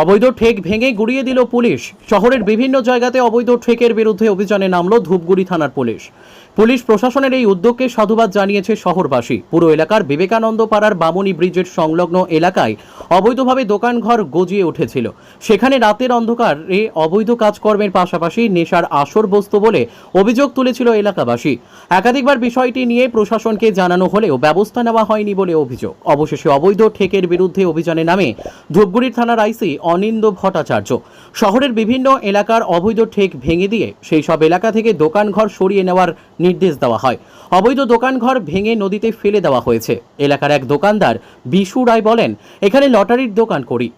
অবৈধ ঠেক ভেঙে গুড়িয়ে দিল পুলিশ। শহরের বিভিন্ন জায়গাতে অবৈধ ঠেকের বিরুদ্ধে অভিযানে নামল ধূপগুড়ি থানার পুলিশ। পুলিশ প্রশাসনের এই উদ্যোগকে সাধুবাদ জানিয়েছে শহরবাসী। পুরো এলাকার বিবেকানন্দ পাড়ার বামুনি ব্রিজের সংলগ্ন এলাকায় অবৈধভাবে দোকানঘর গজিয়ে উঠেছিল। সেখানে রাতের অন্ধকারে অবৈধ কাজকর্মের পাশাপাশি নেশার আসর বস্তু বলে অভিযোগ তুলেছিল এলাকাবাসী। একাধিকবার বিষয়টি নিয়ে প্রশাসনকে জানানো হলেও ব্যবস্থা নেওয়া হয়নি বলে অভিযোগ। অবশেষে অবৈধ ঠেকের বিরুদ্ধে অভিযানে নামে ধূপগুড়ির থানার আইসি অনিন্দ ভট্টাচার্য। শহরের বিভিন্ন এলাকার অবৈধ ঠেক ভেঙে দিয়ে সেই সব এলাকা থেকে দোকানঘর সরিয়ে নেওয়ার নির্দেশ দেওয়া হয়। অবৈধ দোকানঘর ভেঙে নদীতে ফেলে দেওয়া হয়েছে। এলাকার এক দোকানদার বিশু রায় বলেন, এখানে লটারির দোকান করি।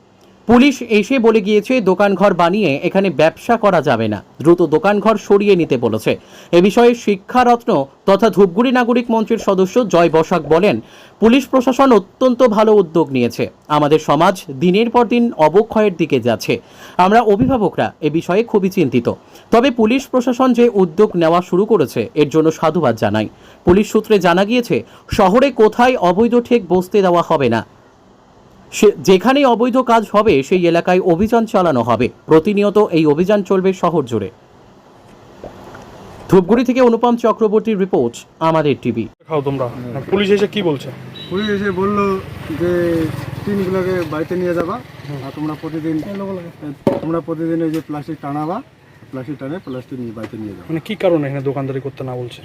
পুলিশ এসে বলে গিয়েছে, দোকানঘর বানিয়ে এখানে ব্যবসা করা যাবে না। দ্রুত দোকানঘর সরিয়ে নিতে বলেছে। এ বিষয়ে শিক্ষারত্ন তথা ধূপগুড়ি নাগরিক মঞ্চের সদস্য জয় বসাক বলেন, পুলিশ প্রশাসন অত্যন্ত ভালো উদ্যোগ নিয়েছে। আমাদের সমাজ দিনের পর দিন অবক্ষয়ের দিকে যাচ্ছে। আমরা অভিভাবকরা এ বিষয়ে খুবই চিন্তিত। তবে পুলিশ প্রশাসন যে উদ্যোগ নেওয়া শুরু করেছে, এর জন্য সাধুবাদ জানাই। পুলিশ সূত্রে জানা গিয়েছে, শহরে কোথায় অবৈধ ঠেক বসতে দেওয়া হবে না। সে যেখানেই অবৈধ কাজ হবে সেই এলাকায় অভিযান চালানো হবে। প্রতিনিয়ত এই অভিযান চলবে শহর জুড়ে। ধূপগুড়ি থেকে অনুপম চক্রবর্তীর রিপোর্ট আমাদের টিভি। খাও তোমরা। পুলিশ এসে কি বলছে? পুলিশ এসে বলল যে টিনগুলোকে বাড়িতে নিয়ে যাবা আর তোমরা প্রতিদিন তোমরা প্রতিদিন ওই যে প্লাস্টিক টানাবা প্লাস্টিক টানে প্লাস্টিক নিয়ে বাড়িতে নিয়ে যাবা। মানে কি কারণে এখানে দোকানদারি করতে না বলছে?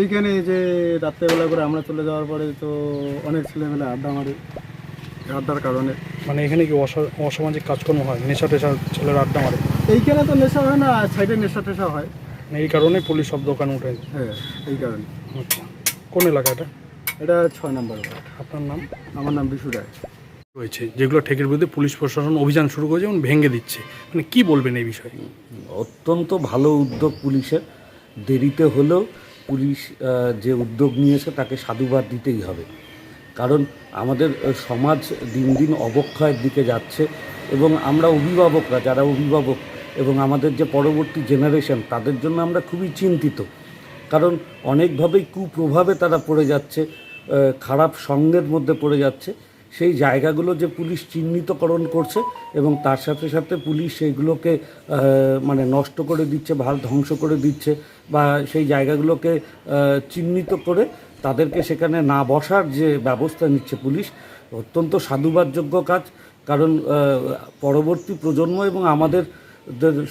এইখানে যে রাত্রেবেলা করে আমরা চলে যাওয়ার পরে তো অনেক ছেলেমেলে আড্ডা মারে। এই আড্ডার কারণে। মানে এখানে কি অসা- অসামাজিক কাজকর্ম হয়? নেশা টেশা ছেলের আড্ডা মারে? এইখানে তো নেশা হয় না সাইডে নেশা টেশা হয়। মানে এই কারণে পুলিশ সব দোকান উঠে হ্যাঁ এই কারণে। আচ্ছা। কোন এলাকা এটা? এটা ছয় নম্বর আপনার নাম? আমার নাম বিশু রায়। রয়েছে। যেগুলো ঠেকের বিরুদ্ধে পুলিশ প্রশাসন অভিযান শুরু করেছে এবং ভেঙে দিচ্ছে। মানে কি বলবেন এই বিষয়ে? অত্যন্ত ভালো উদ্যোগ পুলিশের। দেরিতে হলেও পুলিশ যে উদ্যোগ নিয়েছে তাকে সাধুবাদ দিতেই হবে। কারণ আমাদের সমাজ দিন দিন অবক্ষয়ের দিকে যাচ্ছে এবং আমরা অভিভাবকরা, যারা অভিভাবক এবং আমাদের যে পরবর্তী জেনারেশন তাদের জন্য আমরা খুবই চিন্তিত। কারণ অনেকভাবেই কুপ্রভাবে তারা পড়ে যাচ্ছে খারাপ সঙ্গের মধ্যে পড়ে যাচ্ছে। সেই জায়গাগুলো যে পুলিশ চিহ্নিতকরণ করছে এবং তার সাথে সাথে পুলিশ সেইগুলোকে মানে নষ্ট করে দিচ্ছে, ভালো ধ্বংস করে দিচ্ছে বা সেই জায়গাগুলোকে চিহ্নিত করে তাদেরকে সেখানে না বসার যে ব্যবস্থা নিচ্ছে পুলিশ, অত্যন্ত সাধুবাদযোগ্য কাজ। কারণ পরবর্তী প্রজন্ম এবং আমাদের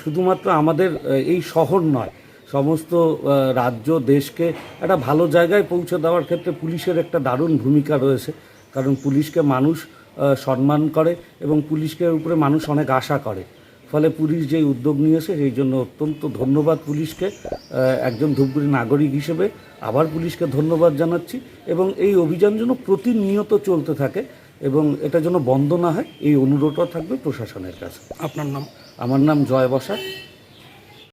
শুধুমাত্র আমাদের এই শহর নয়, সমস্ত রাজ্য, দেশকে একটা ভালো জায়গায় পৌঁছে দেওয়ার ক্ষেত্রে পুলিশের একটা দারুণ ভূমিকা রয়েছে। কারণ পুলিশকে মানুষ সম্মান করে এবং পুলিশকে উপরে মানুষ অনেক আশা করে। ফলে পুলিশ যে উদ্যোগ নিয়েছে সেই জন্য অত্যন্ত ধন্যবাদ পুলিশকে একজন ধূপগুড়ি নাগরিক হিসেবে আবার পুলিশকে ধন্যবাদ জানাচ্ছি এবং এই অভিযান যেন প্রতিনিয়ত চলতে থাকে এবং এটা যেন বন্ধ না হয় এই অনুরোধটা থাকবে প্রশাসনের কাছে। আপনার নাম? আমার নাম জয় বসাক।